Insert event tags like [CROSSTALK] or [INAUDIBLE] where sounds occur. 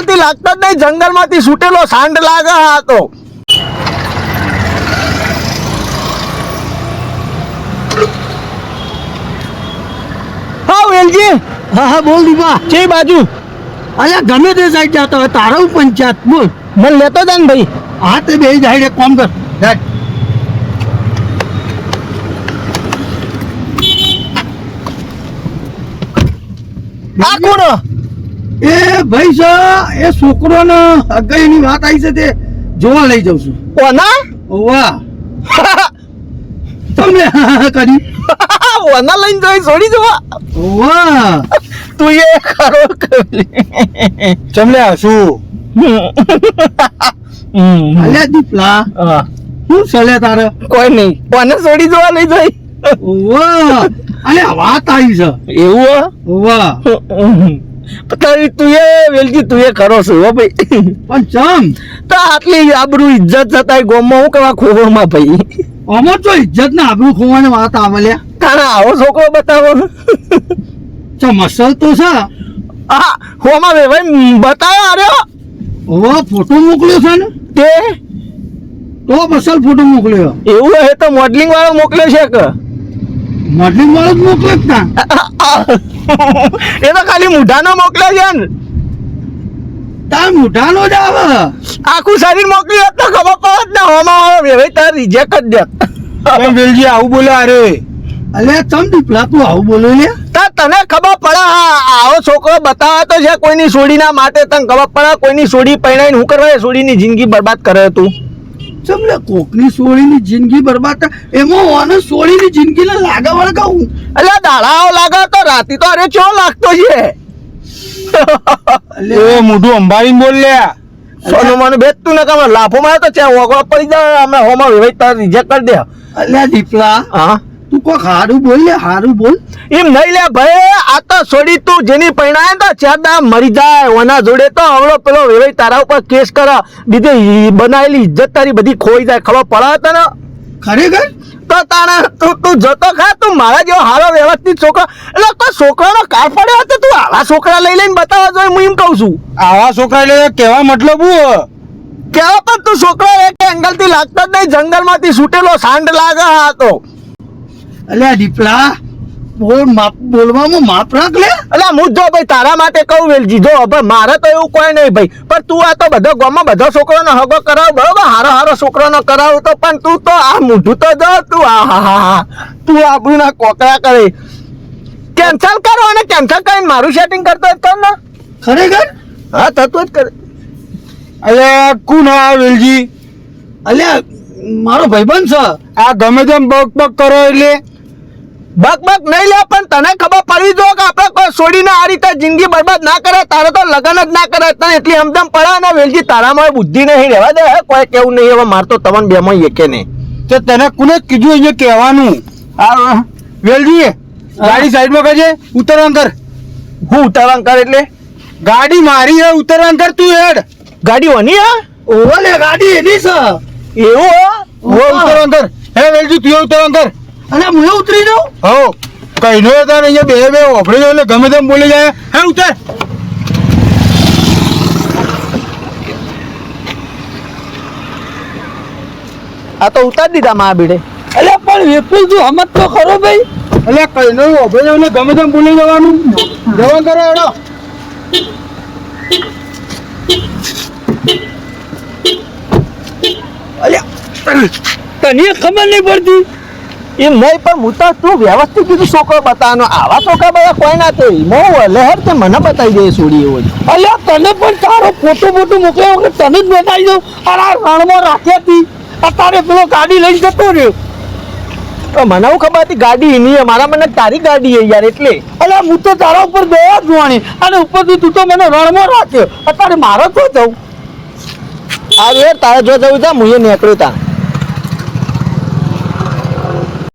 એંગલથી લાગતો જ નહીં. જંગલમાંથી છૂટેલો સાંડ લાગે આ તો હા વેલજી. હા હા બોલ દીપા. છે બાજુ. અલ્યા ગમે તે સાઈડ જતો હોય તારો પંચાયત બોલ. મને લેતો જા ને ભાઈ. હા તે બે સાઈડ એક કામ કર. જા. આ કોણ? એ ભાઈ છે એ છોકરો છોકરોને અગાઈની વાત આવી છે તે જોવા લઈ જાઉં છું. ઓના? ઓવા તમને કરી. ઓના લઈને જોઈ છોડી જવા વાહ. તું એ ખરો કરી. ચમલે શું. અલ્યા દીપલા શું ચલે તારે? કોઈ નહીં. કોને છોડી જવા લઈ જઈ વાહ. અલ્યા વાત આવી છે. એવું વાહ. તારી તું એ વેલજી તું એ ખરો છો હો ભાઈ. પણ ચમ? તો આટલી આબરૂ ઇજ્જત જતા ગોમમાં હું કેવા ખોવામાં ભાઈ? આમાં તો ઇજ્જત ને આબરૂ ખોવાની વાત આવે લ્યા તારા આવો છોકરો બતાવો. ચમ અસલ તો છે? આ હોમાં વે ભાઈ બતાવો અરે વાહ ફોટો મોકલ્યો છે ને? તે? તો અસલ ફોટો મોકલ્યો. એવું હે તો મોડલિંગ વાળો મોકલ્યો છે કે? મોડલિંગ વાળો જ મોકલે જ ના. [LAUGHS] એ તો ખાલી મુઢાનો મોકલે છે ને. તાર મોઢાનો જ આવે. આખું શરીર મોકલી હોત તો ખબર પડત ને હોમાં આવે. વે ભાઈ તાર રિજેક્ટ જ દે. વેલજી આવું બોલે અરે. અલે તમ દીપલા તું આવું બોલો લે? તા તને ખબર પડે હા આવો છોકરો બતાવા તો છે કોઈની સોડીના માટે. તને ખબર પડે કોઈની સોડી પહેણાઈને હું કરવા સોડીની જિંદગી બરબાદ કરે તું? લે કોકની સોળીની જિંદગી બરબાદ થાય. એમાં ઓને સોળીની જિંદગીને લાગે વળગાવું એટલે દાડાઓ લાગે તો રાતી તો અરે ચો લાગતો છે? એ મોઢું અંબાણી બોલ લે. સોનું મને બેસતું ને કમે લાફો મારે તો ચા ઓગળો પડી જાય? અમે હોમાં વેવાઈ તાર રિજેક્ટ કરી દે. અલ્યા દીપલા હા? તું કોક હારું બોલ લે હારું બોલ. એમ નહીં લે ભાઈ આ તો છોડી તું જેની પૈણાય ને તો ચાદા મરી જાય. ઓના જોડે તો હવળો પેલો વેવાઈ તારા ઉપર કેસ કરે. બીજે બનાવેલી ઇજ્જત તારી બધી ખોઈ જાય. ખબર પડે તને? ખરેખર? તો તારા તું તું જતો ખા તું મારા જેવો હારો વ્યવસ્થિત છોકરો. એટલે કોઈ છોકરાનો કાર પડ્યો હતો તું આવા છોકરા લઈ લઈને બતાવવા જોઈએ હું એમ કહું છું. આવા છોકરા એટલે કેવા મતલબ કેવા પણ તું છોકરો એક એંગલથી લાગતો જ નહીં જંગલમાંથી સૂટેલો છૂટેલો સાંડ લાગે આ તો. અલ્યા દીપલા બોલ માપ બોલવામાં માપ રાખ લે. અલ્યા હું જો ભાઈ તારા માટે કહું વેલજી જો હવે મારે તો એવું કોઈ નહીં ભાઈ. પણ તું આ તો બધો ગામમાં બધો છોકરોનો હગો કરાવ બરોબર? હારો હારો છોકરોનો કરાવ તો પણ તું તો આ મૂઢું તો જો તું આ હા હા હા. તું ના કોકરા કરે. કેન્સલ કરો અને કેન્સલ કરીને મારું સેટિંગ કરતો કર ને. ખરેખર? હા થતું જ કરે. અલે કું આ વેલજી? અલ્યા મારો ભાઈબંધ છે. આ ગમે તેમ બક બક કરો એટલે. બક બક નહીં લે પણ તને ખબર પડવી જો કે આપણે કોઈ છોડીને આ રીતે જિંદગી બરબાદ ના કરે તારે તો લગન જ ના કરે તને એટલી હમદમ પડે ને વેલજી તારામાં બુદ્ધિ નહીં રહેવા દે કોઈ કેવું નહીં હવે મારતો તમને બેમાં એકે નહીં. તો તને કોને કીધું અહીંયા કહેવાનું? આ વેલજી ગાડી સાઈડમાં કરજે ઉતરવાનું કર હું ઉતરવાનું કર એટલે? ગાડી મારી હે ઉતરવાનું કર તું હેડ. ગાડી ઓની હા? ઓલે ગાડી એની છે. એવું હો? હો ઉતરવાન કર હે વેલજી તું ઉતરવાનું કર અને હું ઉતરી જાઉં? હો કઈ નો હતા અહીંયા બે બે ઓફરી એટલે ગમે તેમ બોલી જાય. હે ઉતર. આ તો ઉતાર દીધા મા બીડે. અલે પણ વિપુલ તું હમત તો ખરો ભાઈ. અલે કઈ નો ઓફરી એટલે ગમે તેમ બોલી જવાનું. જવા કરો એડો તને ખબર નહીં પડતી? એમ નહીં પણ હું તો તું વ્યવસ્થિત કીધું છોકરો બતાવવાનો આવા છોકરા બધા કોઈ ના તો મો લહેર તે મને બતાવી દે છોડી એવો અલ્યા તને પણ તારો ફોટો ફોટો મોકલ્યો વગર તને જ બતાવી દઉં. અને આ રણમાં રાખી હતી. અત્યારે પેલો ગાડી લઈ જતો રહ્યો. તો મને એવું ખબર હતી ગાડી એની મારા મને તારી ગાડી છે યાર એટલે. અલ્યા હું તો તારા ઉપર દયા જોવાની. અને ઉપરથી તું તો મને રણમાં રાખ્યો. અત્યારે મારો તો જવું. આ યાર તારે જો જવું તા હું એ નીકળ્યું તા.